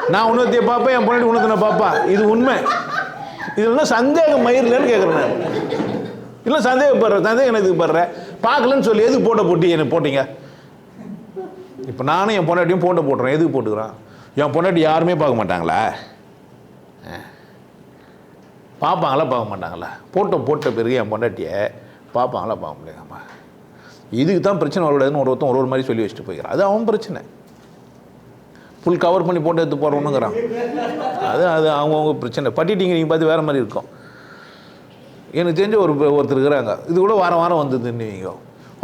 நான் உன்னத்தைய பார்ப்பேன் என் பொண்ணு உன்னத்தின பாப்பா இது உண்மை. இதெல்லாம் சந்தேகம் மயிர்லன்னு கேட்குறேன் நான். இல்லை சந்தேகப்படுற சந்தேகம் எதுக்கு படுற? பார்க்கலன்னு சொல்லி எதுக்கு போட்டோ போட்டி எனக்கு போட்டீங்க? இப்போ நானும் என் பொண்டாட்டியும் போட்டோ போட்டுறேன் எதுக்கு போட்டுக்கிறான் என் பொண்டாட்டி யாருமே பார்க்க மாட்டாங்களா? பார்ப்பாங்களா பார்க்க மாட்டாங்களா? போட்டோ போட்ட பிறகு என் பொண்டாட்டியை பார்ப்பாங்களா பார்க்க முடியாதாம்மா. இதுக்கு தான் பிரச்சனை வரக்கூடாதுன்னு ஒரு ஒருத்தன் ஒரு ஒரு மாதிரி சொல்லி வச்சுட்டு போய்க்கிறான். அது அவன் பிரச்சனை. ஃபுல் கவர் பண்ணி போட்டு எடுத்து போகிறோன்னுங்கிறான் அது அது அவங்கவுங்க பிரச்சனை. பட்டிட்டிங்க நீங்கள் பார்த்து வேறு மாதிரி இருக்கும். எனக்கு தெரிஞ்ச ஒரு ஒருத்தர் இருக்கிறாங்க. இது கூட வாரம் வாரம் வந்ததுன்னுவீங்க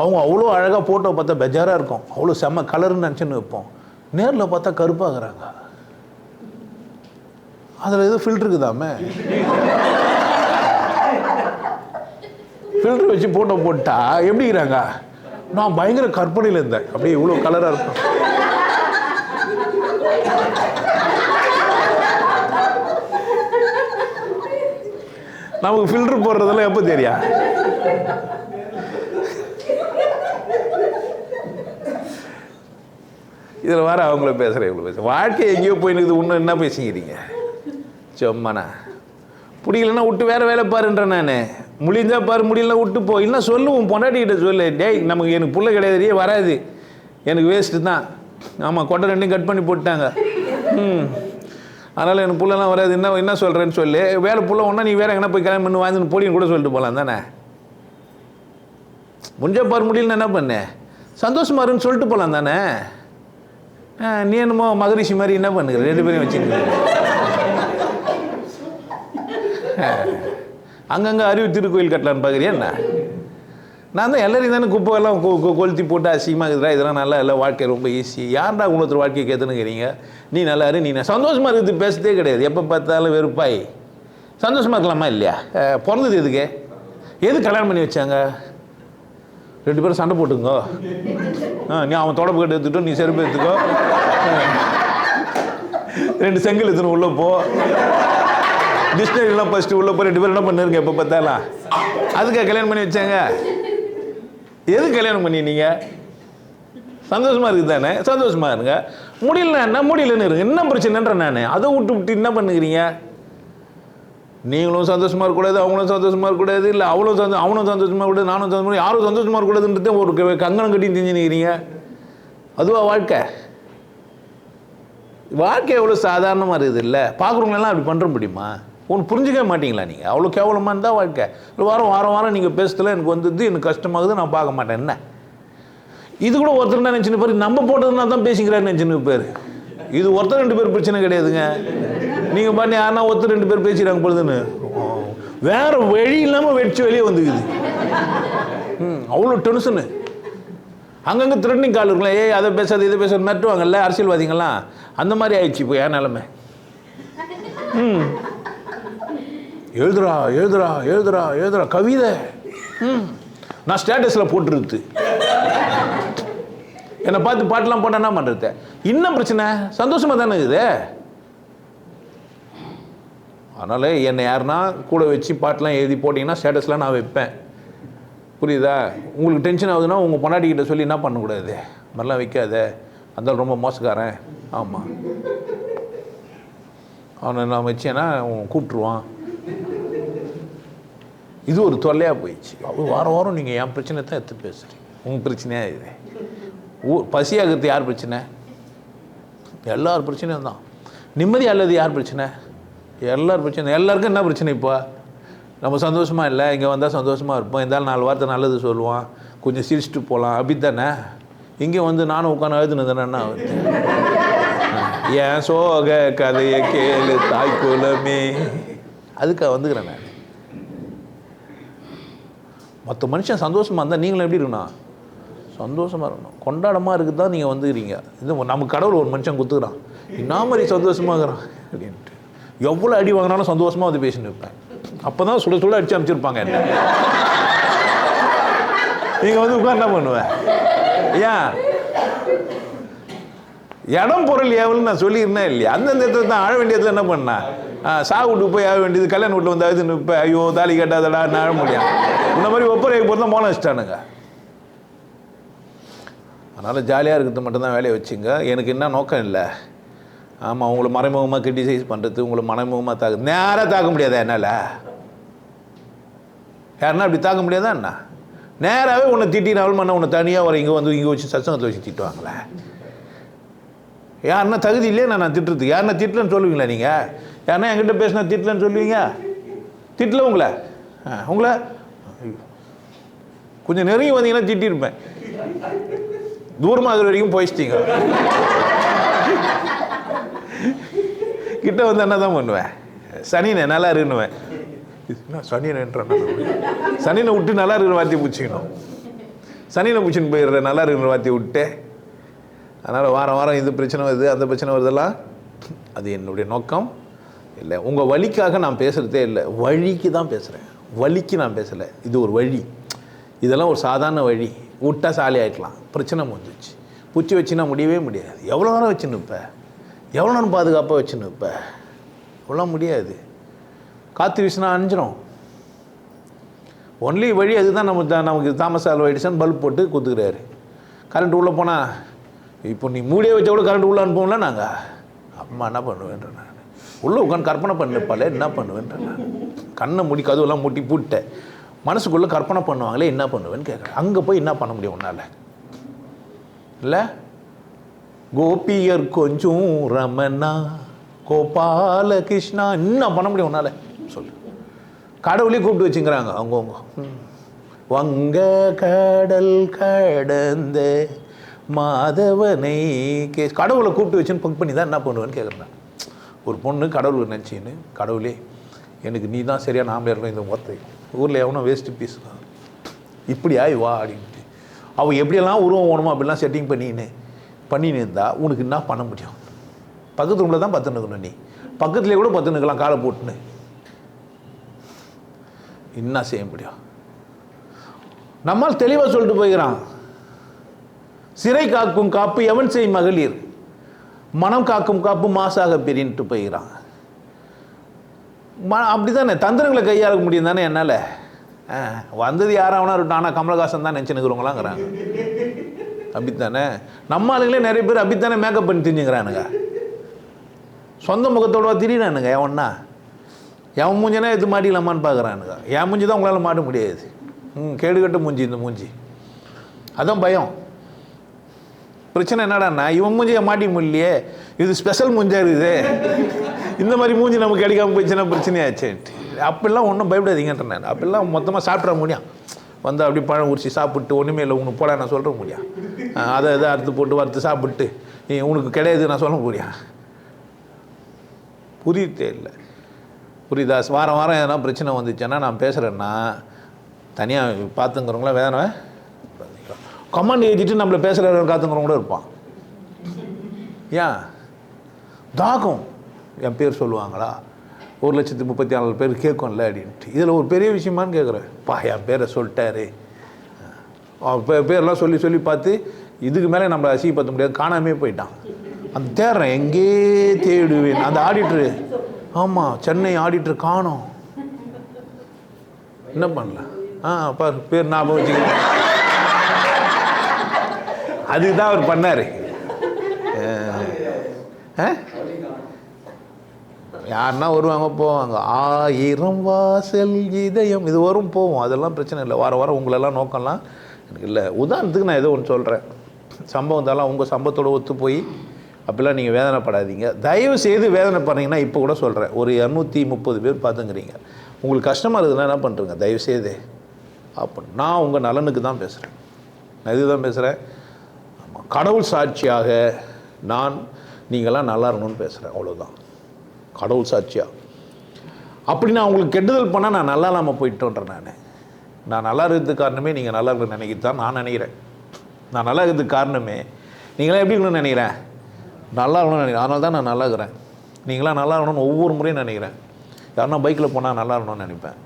அவங்க அவ்வளோ அழகாக ஃபோட்டோ பார்த்தா பெஜாராக இருக்கும். அவ்வளோ செம்ம கலர்னு நினச்சின்னு வைப்போம் நேரில் பார்த்தா கருப்பாகிறாங்க அதில் எதுவும் ஃபில்ட்ரு இருக்குதாமே? ஃபில்ட்ரு வச்சு ஃபோட்டோ போட்டால் எப்படி இருக்கிறாங்க? நான் பயங்கர கற்பனையில் இருந்தேன். அப்படியே இவ்வளோ கலராக இருக்கும். நமக்கு ஃபில்டர் போடுறதெல்லாம் எப்போ தெரியா? இதில் வர அவங்கள பேசுகிறேன் இவ்வளோ பேசுகிறேன் வாழ்க்கை எங்கேயோ போயினுக்குது இன்னும் என்ன பேசிக்கிறீங்க? சும்மாண்ணா. பிடிக்கலன்னா விட்டு வேறு வேலை பாருன்றேன் நான். முடிஞ்சா பாரு முடியலனா விட்டு போ. இல்லை சொல்லுவோம் பொண்டாட்டிக்கிட்ட சொல்லு. டேய் நமக்கு எனக்கு புள்ள கிடையாது வராது. எனக்கு வேஸ்ட்டு தான். ஆமாம் கொட்டை ரெண்டையும் கட் பண்ணி போட்டாங்க ம். அதனால் எனக்கு புள்ளெல்லாம் வராது. என்ன என்ன சொல்கிறேன்னு சொல்லி. வேலை புள்ள ஒன்றா நீ வேறு எங்கன்னா போய் கல்யாணம் பண்ணி வாங்கின்னு போலின்னு கூட சொல்லிட்டு போகலாம் தானே? முடிஞ்ச பார் முடியலன்னு என்ன பண்ணு? சந்தோஷமாருன்னு சொல்லிட்டு போகலாம் தானே? நீ என்னமோ மகரிஷி மாதிரி என்ன பண்ணுகிற? ரெண்டு பேரையும் வச்சுருக்க அங்கங்கே அறிவு திருக்கோயில் கட்டலான்னு பார்க்குறியா என்ன? நான் தான் எல்லாரையும் தானே குப்பை எல்லாம் கொ- கொ- கொளுத்தி போட்டு அசிங்கமாக இருக்குதுடா இதெல்லாம் நல்லா இல்லை வாழ்க்கை ரொம்ப ஈஸி யார்டா இன்னொருத்தர் வாழ்க்கையை கேத்துனுங்கிறீங்க நீ நல்லா இரு நீ நான் சந்தோஷமாக இருக்குது பேசுதே கிடையாது. எப்போ பார்த்தாலும் வெறுப்பாய். சந்தோஷமாக இருக்கலாமா இல்லையா? பிறந்தது எதுக்கு? எது கல்யாணம் பண்ணி வச்சாங்க? ரெண்டு பேரும் சண்டை போட்டுங்கோ ஆ நீ அவன் தொடப்பு கட்டு எடுத்துட்டோ நீ செருப்பு எடுத்துக்கோ. ரெண்டு செங்கல் எடுத்துன்னு உள்ளே போ. டிக்ஷனரிலாம் ஃபஸ்ட்டு உள்ளே போய் ரெண்டு பேரும் என்ன பண்ணுருங்க எப்போ பார்த்தாலும்? அதுக்காக கல்யாணம் பண்ணி வச்சாங்க. எது கல்யாணம் பண்ணினீங்க? சந்தோஷமாக சந்தோஷமா இருக்குது தானே சந்தோஷமா இருங்க. முடியலன்னா என்ன? முடியலன்னு இருங்க. என்ன பிரச்சனைன்ற நான். அதை விட்டு விட்டு என்ன பண்ணுகிறீங்க? நீங்களும் சந்தோஷமா இருக்கக்கூடாது அவங்களும் சந்தோஷமா இருக்கக்கூடாது இல்லை அவளும் சந்தோ அவனும் சந்தோஷமா இருக்கக்கூடாது நானும் சந்தோஷமா யாரும் சந்தோஷமா இருக்கக்கூடாதுன்றது ஒரு கங்கணம் கட்டி தெரிஞ்சுக்கிறீங்க அதுவா வாழ்க்கை? வாழ்க்கை எவ்வளோ சாதாரணமாக இருக்குது இல்லை பார்க்குறவங்களெல்லாம் அப்படி பண்ணுற முடியுமா? ஒன்று புரிஞ்சுக்கவே மாட்டீங்களா நீங்கள் அவ்வளோ கேவலமாக இருந்தால் வாழ்க்கை. ஒரு வாரம் வாரம் வாரம் நீங்கள் பேசுறதுல எனக்கு வந்தது எனக்கு கஷ்டமாகுது நான் பார்க்க மாட்டேன். என்ன? இது கூட ஒருத்தர் என்ன நினச்சின்னு பேர் நம்ம போட்டதுனா தான் பேசிக்கிறாரு நினச்சின்னு பேர். இது ஒருத்தர் ரெண்டு பேர் பிரச்சனை கிடையாதுங்க. நீங்கள் பாருங்க யாருன்னா ஒருத்தர் ரெண்டு பேர் பேசிக்கிறாங்க பொழுதுன்னு. வேறு வழி இல்லாமல் வெடிச்சு வெளியே வந்துக்குது. ம் அவ்வளோ டென்ஷனு அங்கங்கே த்ரெட்னிங் கால் இருக்குல்ல ஏய் அதை பேசாது இதை பேசாது மிரட்டுவாங்கல்ல அரசியல்வாதிங்களாம் அந்த மாதிரி ஆயிடுச்சு இப்போ என் நிலமை. ம். எழுதுறா எழுதுறா எழுதுறா எழுதுறா கவிதை. ம் நான் ஸ்டேட்டஸில் போட்டுருது என்னை பார்த்து பாட்டெலாம் போட்டால் என்ன பண்ணுறது இன்னும் பிரச்சனை? சந்தோஷமாக தானே இருக்குது? அதனால் என்னை யாருன்னா கூட வச்சு பாட்டெலாம் எழுதி போட்டிங்கன்னா ஸ்டேட்டஸ்லாம் நான் வைப்பேன். புரியுதா? உங்களுக்கு டென்ஷன் ஆகுதுன்னா உங்கள் பொண்டாட்டிக்கிட்ட சொல்லி என்ன பண்ணக்கூடாது? மாதிரிலாம் வைக்காத. அந்த ரொம்ப மோசக்காரன். ஆமாம் அவனை நான் வச்சேன்னா அவன் கூப்பிட்ருவான் இது ஒரு தொல்லையாக போயிடுச்சு. அது வாரம் வாரம் நீங்கள் என் பிரச்சனை தான் எடுத்து பேசுகிறீங்க உங்கள் பிரச்சனையாக இது? ஊ பசியாகிறது யார் பிரச்சனை? எல்லார் பிரச்சனையும் தான். நிம்மதி அல்லது யார் பிரச்சனை? எல்லார் பிரச்சனை. எல்லாருக்கும் என்ன பிரச்சனை இப்போ? நம்ம சந்தோஷமாக இல்லை இங்கே வந்தால் சந்தோஷமாக இருப்போம். இருந்தாலும் நாலு வார்த்தை நல்லது சொல்லுவான். கொஞ்சம் சிரிச்சுட்டு போகலாம் அப்படி தானே? இங்கே வந்து நானும் உட்காந்து எழுதுனதுன்னா என்ன ஆகுது? சோக கதையை கேளு தாய் குலமே. அதுக்காக வந்துக்கிறேன் நான். மற்ற மனுஷன் சந்தோஷமாக இருந்தால் நீங்களும் எப்படி இருக்கணும்? சந்தோஷமாக இருக்கணும். கொண்டாடமாக இருக்குது தான் நீங்கள் வந்துக்கிறீங்க. இது நமக்கு கடவுள் ஒரு மனுஷன் குத்துக்கிறான். என்ன மாதிரி சந்தோஷமாக இருக்கிறான்? அப்படின்ட்டு. எவ்வளோ அடி வாங்கினாலும் சந்தோஷமாக வந்து பேசின்னு இருப்பேன். அப்போ தான் சுட சுட அடிச்சு அமைச்சிருப்பாங்க என்ன. நீங்கள் வந்து உட்கார் என்ன பண்ணுவேன் ஏன்? இடம் பொருள் ஏவல்னு நான் சொல்லியிருந்தேன் இல்லையா? அந்தந்த இடத்துல தான் ஆழ வேண்டியதுல என்ன பண்ணா? சாவு வீட்டுக்கு போய் ஆக வேண்டியது கல்யாண வீட்டில் வந்து அழுது நிற்பேன் ஐயோ தாலி கட்டாதடா நான் ஆழ முடியும் இந்த மாதிரி ஒப்பரைக்கு போகிறதா மோனம் வச்சுட்டானுங்க. அதனால் ஜாலியாக இருக்கிறது மட்டும்தான் வேலையை வச்சுங்க. எனக்கு என்ன நோக்கம் இல்லை. ஆமாம் உங்களை மறைமுகமாக கிரிட்டிசைஸ் பண்ணுறது உங்களை மறைமுகமாக தாக்கு நேராக தாக்க முடியாதா என்னால்? யாருன்னா அப்படி தாக்க முடியாதா என்ன? நேராகவே உன்னை திட்டினாலும் பண்ண உன்னை தனியாக வர இங்கே வந்து இங்கே வச்சு சத்சங்கத்தில் வச்சு திட்டுவாங்களே. யாருன்னா தகுதி இல்லையே நான் நான் திட்டுறது யாருன்னா திட்டலன்னு சொல்லுவீங்களா நீங்கள் யாருன்னா என்கிட்ட பேசினா திட்டலன்னு சொல்லுவீங்க? திட்டல உங்களை? ஆ, உங்களை? கொஞ்சம் நெருங்கி வந்தீங்கன்னா திட்டிருப்பேன். தூரமாக அது வரைக்கும் போயிச்சிட்டிங்க. கிட்ட வந்து என்ன தான் பண்ணுவேன்? சனினை நல்லா இருக்குன்னுவேன் என்ன சனினை விட்டு நல்லா இருக்கிற வார்த்தையை பிடிச்சிக்கணும். சனினை பிடிச்சின்னு போயிடுற நல்லா இருக்கிற வார்த்தையை விட்டு. அதனால் வாரம் வாரம் இது பிரச்சனை வருது அந்த பிரச்சனை வருதெல்லாம் அது என்னுடைய நோக்கம். இல்லை உங்கள் வழிக்காக நான் பேசுகிறதே இல்லை. வழிக்கு தான் பேசுகிறேன் வழிக்கு நான் பேசலை. இது ஒரு வழி. இதெல்லாம் ஒரு சாதாரண வழி. விட்டா சாலி ஆகிக்கலாம் பிரச்சனை முடிஞ்சிச்சு. பூச்சி வச்சுன்னா முடியவே முடியாது. எவ்வளோ நேரம் வச்சு நிற்பேன் எவ்வளோ நேரம் பாதுகாப்பாக வச்சு நிற்பேன் அவ்வளோ முடியாது. காற்று வீசினா அணிஞ்சிரும். ஒன்லி வழி அதுதான். நம்ம நமக்கு தாமஸ் ஆல்வா எடிசன் பல்ப் போட்டு கொடுத்துக்கிறாரு கரண்ட் உள்ளே போனால் இப்போ நீ மூடியே வச்சா கூட கரண்ட் உள்ளே அனுப்புவோம்ல நாங்கள் அம்மா என்ன பண்ணுவேன்ற நான். உள்ளே உட்காந்து கற்பனை பண்ணிருப்பாளே என்ன பண்ணுவேன்ற நான். கண்ணை மூடி கதவுலாம் மூட்டி பூட்டேன் மனசுக்குள்ளே கற்பனை பண்ணுவாங்களே என்ன பண்ணுவேன்னு கேட்குறேன் அங்கே போய் என்ன பண்ண முடியும் உன்னால்? இல்லை? கோபியர் கொஞ்சம் ரமணா கோபால கிருஷ்ணா என்ன பண்ண முடியும் உன்னால்? சொல்லு. கடவுளே கூப்பிட்டு வச்சுங்கிறாங்க அவங்கவுங்க. வங்க கடல் கடந்த. மாதவனை கே கடவுளை கூப்பிட்டு வச்சுன்னு பங்க் பண்ணி தான் என்ன பண்ணுவேன்னு கேட்குறேன் நான். ஒரு பொண்ணு கடவுளுக்கு நினச்சின்னு கடவுளே எனக்கு நீ தான் சரியான ஆம்பளை இருக்கணும் இந்த ஒத்தை ஊரில் எவனோ வேஸ்ட்டு பீஸ் இப்படி ஆய் வா அப்படின்ட்டு. அவள் எப்படியெல்லாம் உருவம் ஓணுமோ அப்படிலாம் செட்டிங் பண்ணின்னு பண்ணின்னு இருந்தா உனக்கு என்ன பண்ண முடியும்? பக்கத்து ரூமில் தான் பத்து நிற்கணும் நீ. பக்கத்துலேயே கூட பத்து நிற்கலாம் காலை போட்டுன்னு. என்ன செய்ய முடியும்? நம்மால் தெளிவாக சொல்லிட்டு போய்கிறான் சிறை காக்கும் காப்பு எவன் செய் மகளிர்? மனம் காக்கும் காப்பு மாசாக பிரின்ட்டு போய்கிறான் ம அப்படிதானே தந்திரங்களை கையாள முடியும் தானே என்னால்? வந்தது யாராவனா இருக்கட்டும் ஆனால் கமலஹாசன் தான் நினச்சினுக்கிறவங்களாங்கிறாங்க அப்படித்தானே? நம்ம ஆளுங்களே நிறைய பேர் அப்படித்தானே மேக்கப் பண்ணி தெரிஞ்சுக்கிறானுங்க சொந்த முகத்தோட திடீரானுங்க எவன்னா எவன் மூஞ்சினா எடுத்து மாட்டிக்கலாமான்னு பார்க்குறானுங்க என் மூஞ்சி தான் உங்களால் மாட்ட முடியாது. ம் கேடுகட்ட மூஞ்சி இந்த மூஞ்சி. அதான் பயம். பிரச்சனை என்னடாண்ணா இவன் மூஞ்சியை மாட்டி முடியலையே. இது ஸ்பெஷல் மூஞ்சா இருக்குது இந்த மாதிரி மூஞ்சி நமக்கு கிடைக்காம போச்சுன்னா பிரச்சனையாச்சு அப்படிலாம் ஒன்றும் பயப்படாதீங்கன்ற நான். அப்படிலாம் மொத்தமாக சாப்பிட்ற முடியும் வந்து அப்படி பழம் உரிச்சு சாப்பிட்டு ஒன்றுமே இல்லை உனக்கு போட நான் சொல்கிற முடியும் அதை இதை அறுத்து போட்டு வறுத்து சாப்பிட்டு நீ உனக்கு கிடையாது நான் சொல்ல முடியும் புரியுதே இல்லை. புரியுதா? வாரம் வாரம் எதனா பிரச்சனை வந்துச்சுன்னா நான் பேசுகிறேன்னா தனியாக பார்த்துங்கிறவங்களாம் வேற? கமெண்ட் எழுதிட்டு நம்மளை பேசுகிற காத்துங்கிறவங்க கூட இருப்பான். ஏன் தாகம். என் பேர் சொல்லுவாங்களா? ஒரு லட்சத்து முப்பத்தி நாலு பேர் கேட்கும்ல அப்படின்ட்டு. இதில் ஒரு பெரிய விஷயமான்னு கேட்குறேன் பா என் பேரை சொல்லிட்டாரு. பே பேர்லாம் சொல்லி சொல்லி பார்த்து இதுக்கு மேலே நம்ம அசிங்கப்படுத்த முடியாது. காணாமே போயிட்டான். அந்த தேடுறேன் எங்கே தேடுவேன்? அந்த ஆடிட்ரு ஆமாம் சென்னை ஆடிட்ரு காணோம். என்ன பண்ணலாம்? ஆ பாரு பேர் ஞாபகம் வச்சுக்கிறேன் அதுக்கு தான் அவர் பண்ணார். யாருன்னா வருவாங்க போவாங்க. ஆயிரம் வாசல் இதயம். இது வரும் போவோம் அதெல்லாம் பிரச்சனை இல்லை. வார வாரம் உங்களெல்லாம் நோக்கம்லாம் எனக்கு இல்லை. உதாரணத்துக்கு நான் ஏதோ ஒன்று சொல்கிறேன் சம்பவம் தாலாம் உங்கள் சம்பவத்தோடு ஒத்து போய் அப்படிலாம் நீங்கள் வேதனைப்படாதீங்க. தயவு செய்து பண்ணீங்கன்னா இப்போ கூட சொல்கிறேன் ஒரு இரநூத்தி முப்பது பேர் பார்த்துங்கிறீங்க. உங்களுக்கு கஷ்டமாக இருக்குதுன்னா என்ன பண்ணுறீங்க தயவு செய்து. அப்போ நான் உங்கள் நலனுக்கு தான் பேசுகிறேன் நான் இதுதான் பேசுகிறேன் கடவுள் சாட்சியாக நான் நீங்களாம் நல்லா இருக்கணும்னு பேசுகிறேன் அவ்வளோதான் கடவுள் சாட்சியாக அப்படி நான் உங்களுக்கு கெடுதல் பண்ணால் நான் நல்லா இல்லாமல் போயிட்டோன்றேன் நான். நான் நல்லா இருக்கிறதுக்கு காரணமே நீங்கள் நல்லா இருக்கணும்னு நினைக்கிறது தான் நான் நினைக்கிறேன். நான் நல்லா இருக்கிறதுக்கு காரணமே நீங்களாம் எப்படி இருக்கணும்னு நினைக்கிறேன்? நல்லா இருக்கணும்னு நினைக்கிறேன். அதனால தான் நான் நல்லா இருக்கிறேன். நீங்களாம் நல்லா இருக்கணும்னு ஒவ்வொரு முறையும் நினைக்கிறேன். யாருன்னா பைக்கில் போனால் நல்லா இருக்கணும்னு நினைப்பேன்.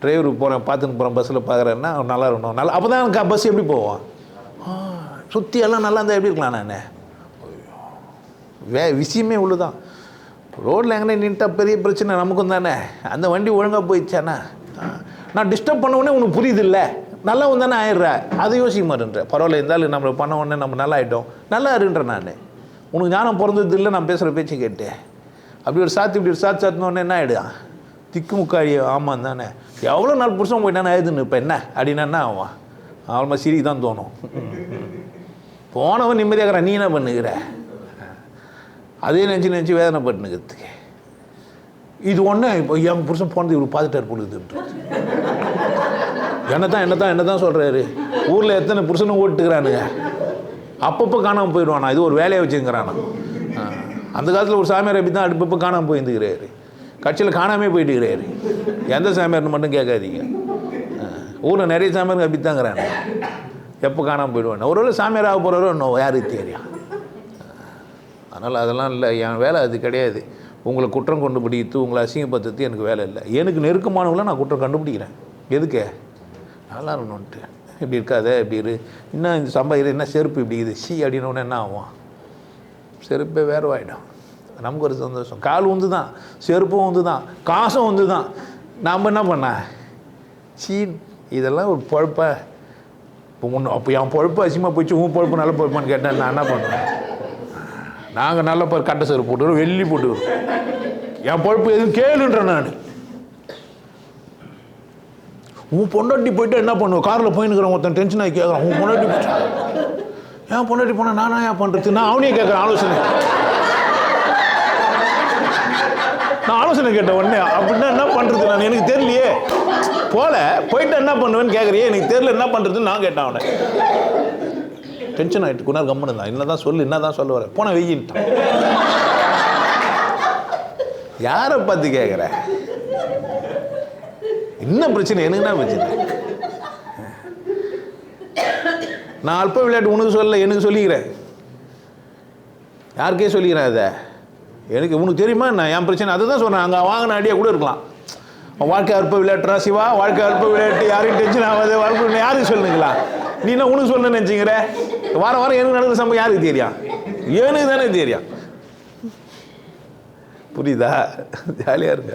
டிரைவருக்கு போகிறேன் பார்த்துன்னு போகிறேன் பஸ்ஸில் பார்க்குறேன்னா நல்லா இருக்கணும். நல்லா அப்போ தான் பஸ் எப்படி போவான் சுற்றி எல்லாம் நல்லா இருந்தால் எப்படி இருக்கலாம் நான் வே விஷயமே உள்ளுதான். ரோட்டில் எங்கே நின்ட்டா பெரிய பிரச்சனை நமக்கும் தானே. அந்த வண்டி ஒழுங்காக போயிடுச்சானா நான் டிஸ்டர்ப் பண்ண உடனே உனக்கு புரியுது இல்லை நல்லவன் தானே ஆயிடுற. அதை யோசிக்க மாட்டேன்ற. பரவாயில்ல இருந்தாலும் நம்மளை பண்ண உடனே நம்ம நல்லா ஆகிட்டோம் நல்லா இருன்றேன் நான். உனக்கு ஞானம் பிறந்தது இல்லை நான் பேசுகிற பேச்சு கேட்டு அப்படி ஒரு சாத்து இப்படி ஒரு சாத்து சாத்தினோடனே என்ன ஆகிடுவான் திக்குமுக்காடி ஆமாம் தானே. எவ்வளோ நாள் புருஷன் போயிட்டானே ஆயிடுதுன்னு இப்போ என்ன? அப்படின்னா என்ன ஆகும் அவளமா சிரிக்கு தான் தோணும். போனவன் நிம்மதியாகிற நீ என்ன பண்ணுகிற? அதே நினச்சி நினச்சி வேதனைப்பட்டுனுக்கிறதுக்கு இது ஒன்று இப்போ என் புருஷன் போனது இவர் பார்த்துட்டார் பொழுதுன்றது என்ன தான் என்ன தான் என்ன தான் சொல்கிறாரு ஊரில் எத்தனை புருஷனும் ஓட்டுக்கிறானுங்க அப்பப்போ காணாமல் போயிடுவானா? இது ஒரு வேலையை வச்சுங்கிறானா? அந்த காலத்தில் ஒரு சாமியார் அப்படி தான் அடுப்பப்போ காணாமல் போயிருந்துக்கிறாரு கட்சியில் காணாமே போயிட்டுக்கிறாரு எந்த சாமியார்னு மட்டும் கேட்காதீங்க. ஊரில் நிறைய சாமியாருங்க அப்படி தாங்கிறாங்க எப்போ காணாமல் போயிடுவானே ஒருவேளை சாமியார் ஆக போகிறவரோ இன்னும் யாருக்கு தெரியும் அதனால் அதெல்லாம் இல்லை என் வேலை அது கிடையாது. உங்களை குற்றம் கண்டுபிடித்து உங்களை அசிங்கப்படுத்துறது எனக்கு வேலை இல்லை. எனக்கு நெருக்கமானவங்கள நான் குற்றம் கண்டுபிடிக்கிறேன். எதுக்கு? நல்லா இருக்கணும்ன்ட்டு இப்படி இருக்காத இப்படி இரு. இன்னும் இந்த சம்பாதிக்கிற என்ன செருப்பு இப்படி இது சி அப்படின்னோடனே என்ன ஆகும்? செருப்பே வேறவாயிடும் நமக்கு ஒரு சந்தோஷம். கால் உந்து தான் செருப்பும் உந்து தான் காசும் உந்து தான் நாம் என்ன பண்ண? சீன் இதெல்லாம் ஒரு பொழப்ப. இப்போ ஒன்று அப்போ என் பொழப்பு அசிமா போச்சு உன் பொழப்பு நல்ல பொழப்பான்னு கேட்டேன் நான் என்ன பண்ணுவேன்? நாங்கள் நல்ல பேர் கட்ட செருப்பு போட்டுக்கிறோம் வெள்ளி போட்டுக்கிறோம். என் பொழப்பு எதுவும் கேளுன்றேன் நான். உன் பொண்டாட்டி போயிட்டு என்ன பண்ணுவேன் காரில் போயின்னு ஒருத்தன் டென்ஷன் ஆகி கேட்குறான் உன் பொண்டாட்டி போயிட்டு. ஏன் பொண்டாட்டி போனால் நானா ஏன் பண்ணுறது நான் அவனையும் கேட்குறேன் ஆலோசனை. நான் ஆலோசனை கேட்டேன் உடனே அப்படின்னா என்ன பண்ணுறது நான்? எனக்கு தெரியலையே. போல போயிட்டு என்ன பண்ணுவேன்னு கேட்குறியே எனக்கு தெரியல என்ன பண்ணுறதுன்னு நான் கேட்டேன் அவனை. டென்ஷன் ஆகிட்டு குணர் கம்மனு தான் என்ன தான் சொல்லு என்ன தான் சொல்ல வர? போன வெயின்ட்டான். யாரை பார்த்து கேட்குற என்ன பிரச்சனை? எனக்கு என்ன பிரச்சனை? நான் அல்ப விளையாட்டு உனக்கு சொல்லலை எனக்கு சொல்லிக்கிறேன். யாருக்கே சொல்லிக்கிறேன் அதை? எனக்கு உனக்கு தெரியுமா நான் என் பிரச்சனை? அதை தான் சொன்னேன். அங்கே வாங்கின அடியாக கூட இருக்கலாம். வாழ்க்கை அற்ப விளையாட்டுறா சிவா. வாழ்க்கை அற்ப விளையாட்டு யாரையும் டென்ஷன் ஆகாது. வாழ்க்கை யாருக்கு சொல்லுங்களா? நீ என்ன உனக்கு சொல்ல நினச்சிங்கிற வாரம் வாரம் எனக்கு நடக்கிற சம்பவம் யாருக்கு தெரியும்? எனக்கு தானே தெரியும்? புரியுதா? ஜாலியாக இருங்க.